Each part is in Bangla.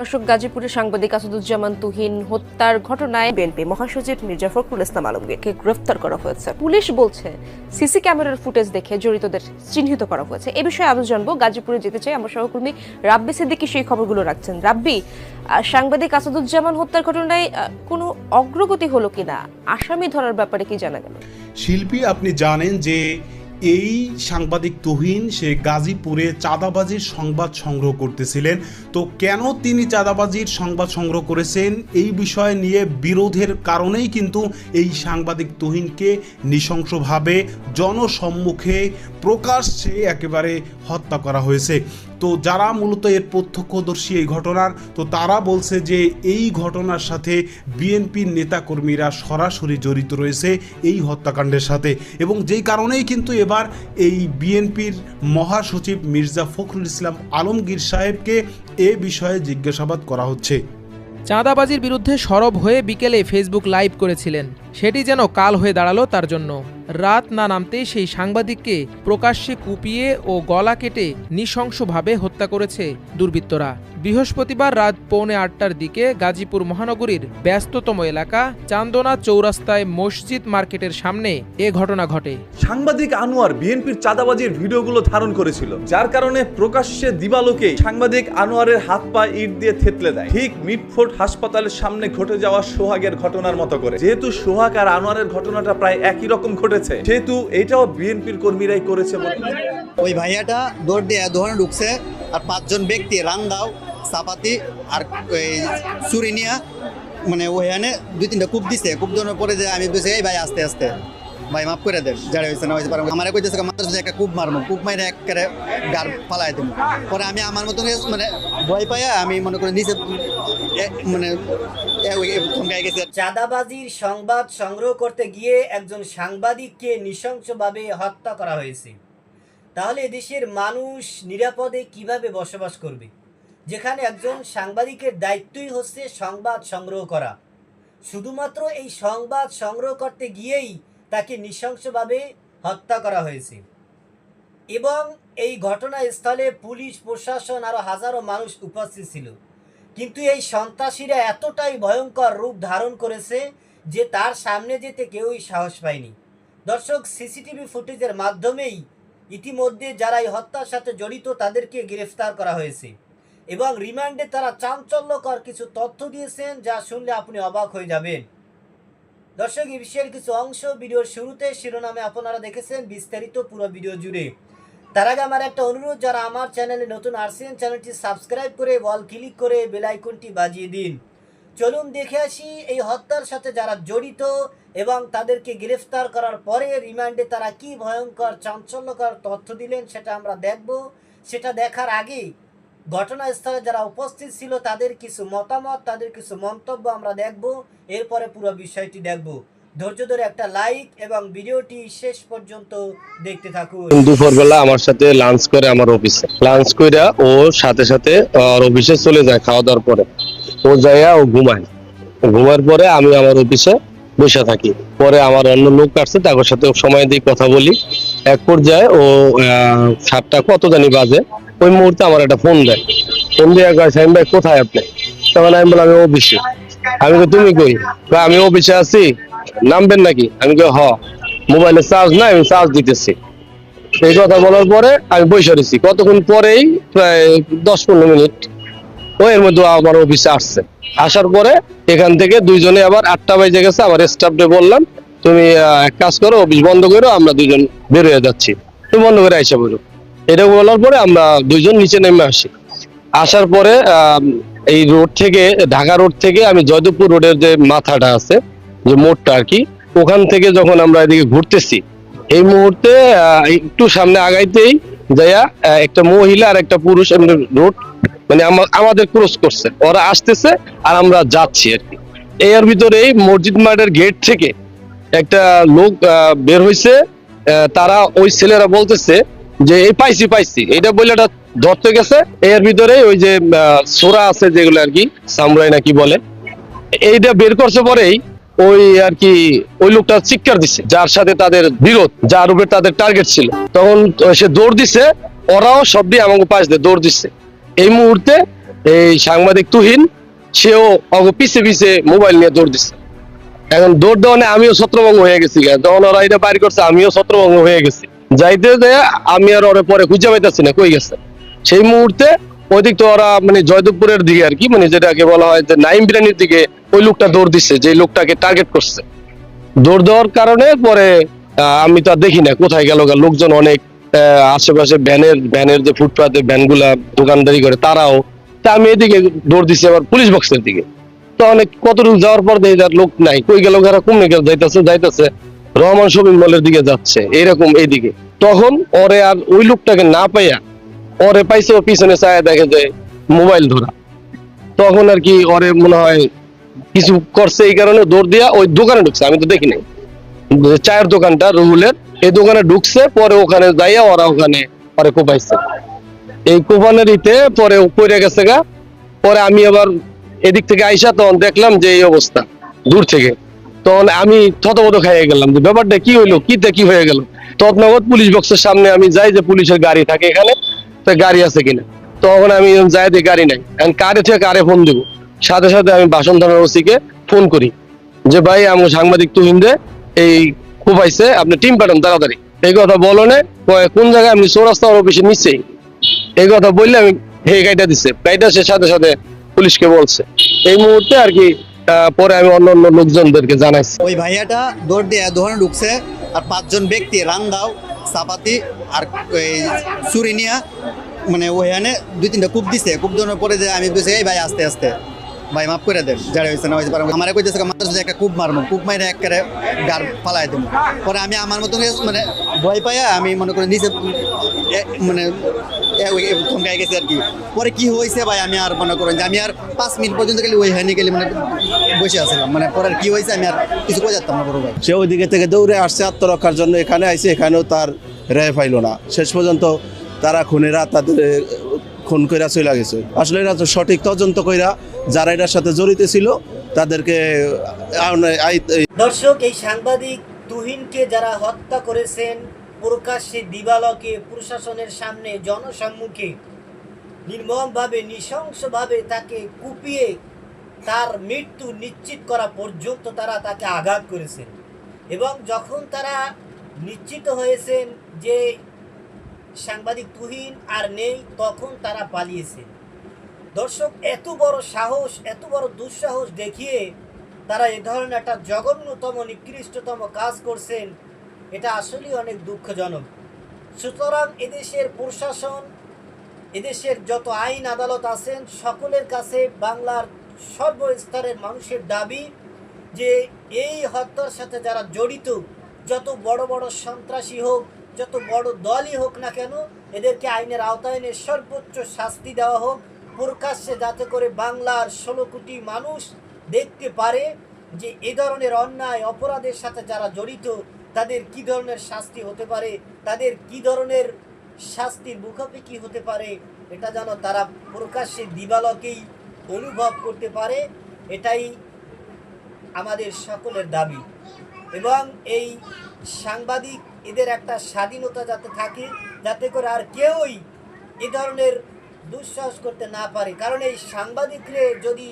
দর্শক, গাজীপুরের সাংবাদিক আসাদুজ্জামান তুহিন হত্যার ঘটনায় বিএনপি মহাসচিব মির্জা ফখরুল ইসলাম আলমগীরকে গ্রেফতার করা হয়েছে। পুলিশ বলছে, সিসি ক্যামেরার ফুটেজ দেখে জড়িতদের চিহ্নিত করা হয়েছে। এ বিষয়ে আরও জানব। গাজীপুরে যেতে চাই আমার সহকর্মী রাব্বি সিদ্দিকী, সেই খবরগুলো রাখছেন। রাব্বি সাংবাদিক আসাদুজ্জামান হত্যার ঘটনায় কোনো অগ্রগতি হলো কিনা? আসামি ধরার ব্যাপারে কি জানা গেল? শিল্পী, আপনি জানেন যে এই সাংবাদিক তুহিন, সে গাজীপুরে চাঁদাবাজির সংবাদ সংগ্রহ করতেছিলেন। তো কেন তিনি চাঁদাবাজির সংবাদ সংগ্রহ করেছেন? এই বিষয় নিয়ে বিরোধের কারণেই কিন্তু এই সাংবাদিক তুহিনকে নৃশংসভাবে জনসম্মুখে প্রকাশ্যে একেবারে হত্যা করা হয়েছে। তো যারা মূলত এর প্রত্যক্ষদর্শী এই ঘটনার, তো তারা বলছে যে এই ঘটনার সাথে বিএনপির নেতাকর্মীরা সরাসরি জড়িত রয়েছে এই হত্যাকাণ্ডের সাথে। এবং যেই কারণেই কিন্তু এবার এই বিএনপির মহাসচিব মির্জা ফখরুল ইসলাম আলমগীর সাহেবকে এ বিষয়ে জিজ্ঞাসাবাদ করা হচ্ছে। চাঁদাবাজির বিরুদ্ধে সরব হয়ে বিকেলে ফেসবুক লাইভ করেছিলেন। সেটি যেন কাল হয়ে দাঁড়াল তার জন্য। রাত না নামতেই সেই সাংবাদিককে প্রকাশ্যে কুপিয়ে ও গলা কেটে নৃশংসভাবে হত্যা করেছে দুর্বৃত্তরা। বৃহস্পতিবার রাত পৌনে আটটার দিকে গাজীপুর মহানগরীর ব্যস্ততম এলাকা চান্দনা চৌরাস্তায় মসজিদ মার্কেটের সামনে এ ঘটনা ঘটে। সাংবাদিক আনোয়ার বিএনপির চাঁদাবাজির ভিডিওগুলো ধারণ করেছিল, যার কারণে প্রকাশ্যে দিবালোকে সাংবাদিক আনোয়ারের হাত পা ইট দিয়ে থেতলে দেয়। ঠিক মিটফোর্ট হাসপাতালের সামনে ঘটে যাওয়া সোহাগের ঘটনার মতো করে। যেহেতু সোহাগ আর আনোয়ারের ঘটনাটা প্রায় একই রকম ঘটেছে। সেহেতু এটাও বিএনপির কর্মীরাই করেছে বলে। ওই ভাইয়াটা দৌড় দিয়ে দোকানে ঢুকছে আর পাঁচজন ব্যক্তি রান্দাও চাপাতি আর চুরি নিয়া মানে ওখানে দুই তিনটা কূপ দিছে। কূপ দেওয়ার পরে যে আমি বলছি, এই ভাই, আস্তে আস্তে। ভাই, মাফ করে দেন, যারা হয়েছে না হয়েছে, পারব আমার কইতেছে মাত্র যদি একটা কূপ মারবো কূপ মাইরে একেবারে গার ফালাই দেবো পরে আমি আমার মতন মানে ভয় পাইয়া আমি মনে করি নিচে মানে চাঁদাবাজির সংবাদ সংগ্রহ করতে গিয়ে একজন সাংবাদিককে নৃশংসভাবে হত্যা করা হয়েছে। তাহলে এদেশের মানুষ নিরাপদে কীভাবে বসবাস করবে? যেখানে একজন সাংবাদিকের দায়িত্বই হচ্ছে সংবাদ সংগ্রহ করা। শুধুমাত্র এই সংবাদ সংগ্রহ করতে গিয়েই তাকে নৃশংসভাবে হত্যা করা হয়েছে। এবং এই ঘটনাস্থলে পুলিশ, প্রশাসন আরও হাজারো মানুষ উপস্থিত ছিল। কিন্তু এই সন্ত্রাসীরা এতটাই ভয়ঙ্কর রূপ ধারণ করেছে যে তার সামনে যেতে কেউই সাহস পায়নি। দর্শক, সিসিটিভি ফুটেজের মাধ্যমেই ইতিমধ্যে যারা এই হত্যার সাথে জড়িত তাদেরকে গ্রেফতার করা হয়েছে এবং রিমান্ডে তারা চাঞ্চল্যকর কিছু তথ্য দিয়েছেন যা শুনলে আপনি অবাক হয়ে যাবেন। দর্শক এই বিষয়ের কিছু অংশ ভিডিওর শুরুতে শিরোনামে আপনারা দেখেছেন বিস্তারিত পুরো ভিডিও জুড়ে। তার আগে আমার একটা অনুরোধ, যারা আমার চ্যানেলে নতুন আসছেন চ্যানেলটি সাবস্ক্রাইব করে বল ক্লিক করে বেল আইকনটি বাজিয়ে দিন। চলুন দেখে আসি এই হত্যার সাথে যারা জড়িত এবং তাদেরকে গ্রেফতার করার পরে রিমান্ডে তারা কি ভয়ঙ্কর, চাঞ্চল্যকর তথ্য দিলেন সেটা আমরা দেখব। সেটা দেখার আগে ঘটনাস্থলে যারা উপস্থিত ছিল তাদের কিছু মতামত, তাদের কিছু মন্তব্য আমরা দেখব। এরপরে পুরো বিষয়টি দেখব। ধৈর্য ধরে একটা লাইক এবং ভিডিওটি শেষ পর্যন্ত দেখতে থাকুন। দুপুরবেলা আমার সাথে লাঞ্চ করে আমার অফিসে লাঞ্চ ও সাথে সাথে অফিসে চলে যায় খাওয়া দাওয়ার পরে। ও যাইয়া ও ঘুমায়। ঘুমার পরে আমি আমার অফিসে বসে থাকি। পরে আমার অন্য লোক আসছে, তাদের সাথে সময় দিয়ে কথা বলি। এক পর্যায়ে ও সাতটা কত জানি বাজে। ওই মুহূর্তে আমার একটা ফোন দেয়। ফোন দিয়ে ভাই, কোথায় আপনি? তখন আমি বললাম, আমি অফিসে আমি তুমি কই? আমি অফিসে আছি। নামবেন নাকি? আমি কই, হ মোবাইলে চার্জ নাই, আমি চার্জ দিতেছি। এই কথা বলার পরে আমি বসে রয়েছি। কতক্ষণ পরেই? প্রায় দশ পনেরো মিনিট। ও এর মধ্যে আমার অফিসে আসছে। আসার পরে এখান থেকে দুইজনে আবার আটটা বাজে গেছে আমার স্টাফকে বললাম, তুমি এক কাজ করো অফিস বন্ধ করো, আমরা দুইজন হয়ে যাচ্ছি। তুমি বন্ধ করে আইসা বলো এটা বলার পরে আমরা দুইজন নিচে নেমে আসি। আসার পরে এই রোড থেকে, ঢাকা রোড থেকে আমি জয়দেবপুর রোডের যে মাথাটা আছে যে মোড়টা আর কি, ওখান থেকে যখন আমরা এদিকে ঘুরতেছি, এই মুহূর্তে একটু সামনে আগাইতেই যাইয়া একটা মহিলা আর একটা পুরুষ এমনি রোড মানে আমাদের ক্রস করছে। ওরা আসতেছে আর আমরা যাচ্ছি আর কি। এর ভিতরেই মসজিদ মাঠের গেট থেকে একটা লোক বের হয়েছে তারা ওই ছেলেরা বলতেছে যে, এই পাইছি পাইছি। এটা বলে এটা ধরতে গেছে। এর ভিতরে ওই যে সোরা আছে যেগুলো আর কি, সামরাই নাকি বলে। এইটা বের করছে পরেই ওই আর কি, ওই লোকটা চিৎকার দিছে, যার সাথে তাদের বিরোধ, যার উপরে তাদের টার্গেট ছিল। তখন সে দৌড় দিছে, ওরাও সব দিয়ে আমাকে পাশ দিয়ে দৌড় দিচ্ছে এই মুহূর্তে এই সাংবাদিক তুহিন, সেও অগ পিছে পিছে মোবাইল নিয়ে দৌড় দিচ্ছে এখন দৌড় দেওয়ানে আমিও ছত্রভঙ্গ হয়ে গেছি গা। যখন ওরা এটা বাইর করছে, আমিও ছত্রভঙ্গ হয়ে গেছি। যাইতে যেয়ে আমি আর ওরে পরে খুঁজে পাইতেছি না, কই গেছে? সেই মুহূর্তে ওইদিক তো ওরা মানে জয়দেবপুরের দিকে আর কি মানে যেটাকে বলা হয় যে নাইম বিরানির দিকে ওই লোকটা দৌড় দিচ্ছে যে লোকটাকে টার্গেট করছে। দৌড় দেওয়ার কারণে পরে আমি তো আর দেখি না কোথায় গেল। লোকজন অনেক আশেপাশে ভ্যানের ভ্যানের যে ফুটপাতে ভ্যানগুলা দোকানদারি করে তারাও, তা আমি এদিকে দৌড় দিচ্ছি আবার পুলিশ বক্সের দিকে। তো অনেক কতটুকু যাওয়ার পর দেখি লোক নাই, কই গেল কারা কমে গেল যাইতেছে যাইতেছে। রহমান শপিং মলের দিকে যাচ্ছে, এরকম এইদিকে তখন ওরে আর ওই লোকটাকে না পাইয়া ওরে পাইছে ও পিছনে চায় দেখে যে মোবাইল ধরা। তখন আর কি ওরে মনে হয় কিছু করছে এই কারণে দৌড় দিয়া ওই দোকানে ঢুকছে, আমি তো দেখি নাই। চায়ের দোকানটা রুহুলের, এই দোকানে ঢুকছে, পরে ওখানে যাইয়া ওরা ওখানে পরে কোপাইছে। এই কোপানের ইতে পরে পড়ে গেছে গা, পরে আমি আবার এদিক থেকে আইসা তখন দেখলাম যে এই অবস্থা, দূর থেকে। তখন আমি থতমত খাইয়ে গেলাম যে ব্যাপারটা কি হইল, কিতে কি হয়ে গেল। তৎনগত পুলিশ বক্সের সামনে আমি যাই যে পুলিশের গাড়ি থাকে এখানে তো গাড়ি আছে কিনা। তখন আমি যাই যে গাড়ি নাই। এখন কারে থেকে কারে ফোন দিব? সাথে সাথে আমি বাসন থানার ওসিকে ফোন করি। যে, ভাই আমার সাংবাদিক তুহিন্দে এই কোপাইছে আপনি টিম পাঠান তাড়াতাড়ি। এই কথা বলো নে কোন জায়গায়? আমি চৌরাস্তা অফিসের নিচেই। এই কথা বললে আমি হে গাইটা দিছে। গাইটা সে সাথে সাথে পুলিশকে বলছে। এই মুহূর্তে আর কি পরে আমি অন্য অন্য লোকজনদেরকে জানাইছি। ওই ভাইয়াটা দৌড় দিয়ে দোকানে ঢুকছে, আর পাঁচজন ব্যক্তি রান্দাও চাপাতি আর চুরি নিয়া মানে ওখানে দুই তিনটা কূপ দিছে। কূপ দেওয়ার পরে যে আমি বলছি, এই ভাই, আস্তে আস্তে। ভাই, মাফ করে দেন, যারা হয়েছে না হয়েছে আমার কইতেছে মাত্র সাথে একটা কূপ মারবো কূপ মাইরে একবারে গার ফালাই দেবো পরে আমি আমার মতন মানে ভয় পাইয়া আমি মনে করি এ- মানে থমকাই গেছে আর কি। পরে কি হয়েছে ভাই আমি আর মনে করেন যে আমি আর পাঁচ মিনিট পর্যন্ত গেলে ওই হয়নি গেলে মানে বসে আসলাম মানে পরে কি হয়েছে আমি আর কিছু কই যাতাম না বড় ভাই। সে ওইদিকে থেকে দৌড়ে আসছে আত্মরক্ষার জন্য এখানে আইসে এখানেও তার রেয় পাইল না। শেষ পর্যন্ত তারা খুনেরা তাদের খুন কইরা চলে গেছে। আসলে এরা তো সঠিক তদন্ত কইরা যারা এটার সাথে জড়িত ছিল তাদেরকে এই দর্শক এই সাংবাদিক তুহিনকে যারা হত্যা করেছেন প্রকাশ্যে দিবালকে প্রশাসনের সামনে জনসম্মুখে নির্মমভাবে, নৃশংসভাবে তাকে কুপিয়ে তার মৃত্যু নিশ্চিত করা পর্যন্ত তারা তাকে আঘাত করেছেন। এবং যখন তারা নিশ্চিত হয়েছেন যে সাংবাদিক তুহিন আর নেই, তখন তারা পালিয়েছেন। দর্শক, এত বড় সাহস, এত বড় দুঃসাহস দেখিয়ে তারা এ ধরনের একটা জঘন্যতম, নিকৃষ্টতম কাজ করছেন। এটা আসলেই অনেক দুঃখজনক। সুতরাং এদেশের প্রশাসন, এদেশের যত আইন আদালত আছেন, সকলের কাছে বাংলার সর্বস্তরের মানুষের দাবি যে এই হত্যার সাথে যারা জড়িত, যত বড় বড় সন্ত্রাসী হোক, যত বড় দলই হোক না কেন, এদেরকে আইনের আওতায় এনে সর্বোচ্চ শাস্তি দেওয়া হোক। প্রকাশ্যে যাতে করে বাংলার ষোলো কোটি মানুষ দেখতে পারে যে এ ধরনের অন্যায়, অপরাধের সাথে যারা জড়িত তাদের কি ধরনের শাস্তি হতে পারে? তাদের কি ধরনের শাস্তির মুখাপেক্ষি হতে পারে? এটা যেন তারা প্রকাশ্যে দিবালকেই অনুভব করতে পারে, এটাই আমাদের সকলের দাবি। এবং এই সাংবাদিক, এদের একটা স্বাধীনতা যাতে থাকে, যাতে করে আর কেউই এ ধরনের দুঃসাহস করতে না পারে। কারণ এই সাংবাদিকরে যদি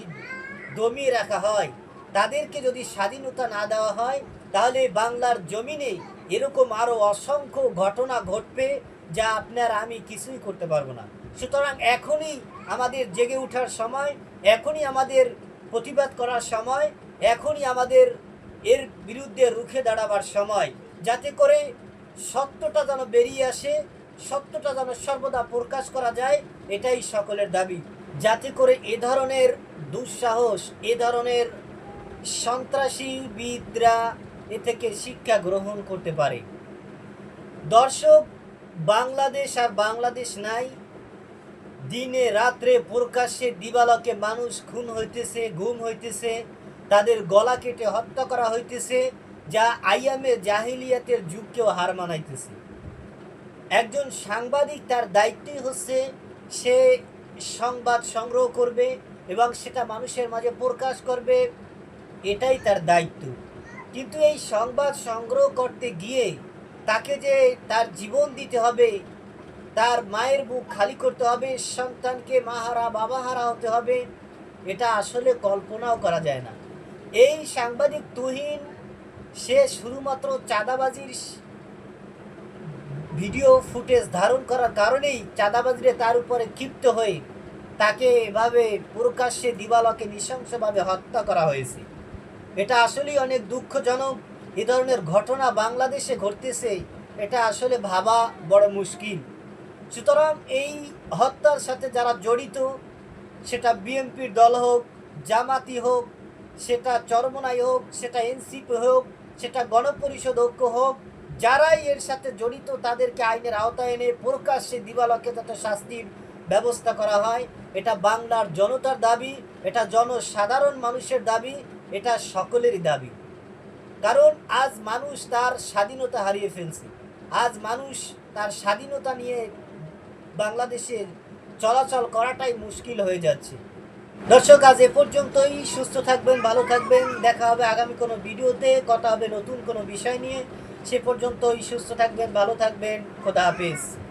দমিয়ে রাখা হয়, তাদেরকে যদি স্বাধীনতা না দেওয়া হয় তাহলে বাংলার জমিনে এরকম আরও অসংখ্য ঘটনা ঘটবে যা আপনার আমি কিছুই করতে পারব না। সুতরাং এখনই আমাদের জেগে ওঠার সময়, এখনই আমাদের প্রতিবাদ করার সময়, এখনই আমাদের এর বিরুদ্ধে রুখে দাঁড়াবার সময়, যাতে করে সত্যটা যেন বেরিয়ে আসে, সত্যটা যেন সর্বদা প্রকাশ করা যায়, এটাই সকলের দাবি। যাতে করে এ ধরনের দুঃসাহস, এ ধরনের সন্ত্রাসীবিদরা এ থেকে শিক্ষা গ্রহণ করতে পারে। দর্শক, বাংলাদেশ আর বাংলাদেশ নাই। দিনে রাত্রে প্রকাশ্যে দিবালকে মানুষ খুন হইতেছে, গুম হইতেছে, তাদের গলা কেটে হত্যা করা হইতেছে, যা আইয়ামে জাহিলিয়াতের যুগকেও হার মানাইতেছে। একজন সাংবাদিক তার দায়িত্বই হচ্ছে, সে সংবাদ সংগ্রহ করবে এবং সেটা মানুষের মাঝে প্রকাশ করবে, এটাই তার দায়িত্ব। কিন্তু এই সংবাদ সংগ্রহ করতে গিয়ে তাকে যে তার জীবন দিতে হবে, তার মায়ের বুক খালি করতে হবে, সন্তানকে মাহারা বাবাহারা হতে হবে, এটা আসলে কল্পনাও করা যায় না। এই সাংবাদিক তুহিন, সে শুধুমাত্র চাঁদাবাজির ভিডিও ফুটেজ ধারণ করার কারণেই চাঁদাবাজিরে তার উপরে ক্ষিপ্ত হয়ে তাকে এভাবে প্রকাশ্যে দিবালকে নৃশংসভাবে হত্যা করা হয়েছে। এটা আসলেই অনেক দুঃখজনক। এ ধরনের ঘটনা বাংলাদেশে ঘটতেছে, এটা আসলে ভাবা বড় মুশকিল। সুতরাং এই হত্যার সাথে যারা জড়িত, সেটা বিএনপির দল হোক, জামাতি হোক, সেটা চরমনাই হোক, সেটা এনসিপি হোক, সেটা গণপরিষদ ঐক্য হোক, যারাই এর সাথে জড়িত, তাদেরকে আইনের আওতায় এনে প্রকাশ্যে দিবালকে যাতে শাস্তির ব্যবস্থা করা হয়। এটা বাংলার জনতার দাবি, এটা জনসাধারণ মানুষের দাবি এটা সকলেরই দাবি। কারণ আজ মানুষ তার স্বাধীনতা হারিয়ে ফেলছে। আজ মানুষ তার স্বাধীনতা নিয়ে বাংলাদেশের চলাচল করাটাই মুশকিল হয়ে যাচ্ছে। দর্শক, আজ এ পর্যন্তই। সুস্থ থাকবেন, ভালো থাকবেন। দেখা হবে আগামী কোনো ভিডিওতে। কথা হবে নতুন কোনো বিষয় নিয়ে। সে পর্যন্তই। সুস্থ থাকবেন, ভালো থাকবেন। খোদা হাফিজ।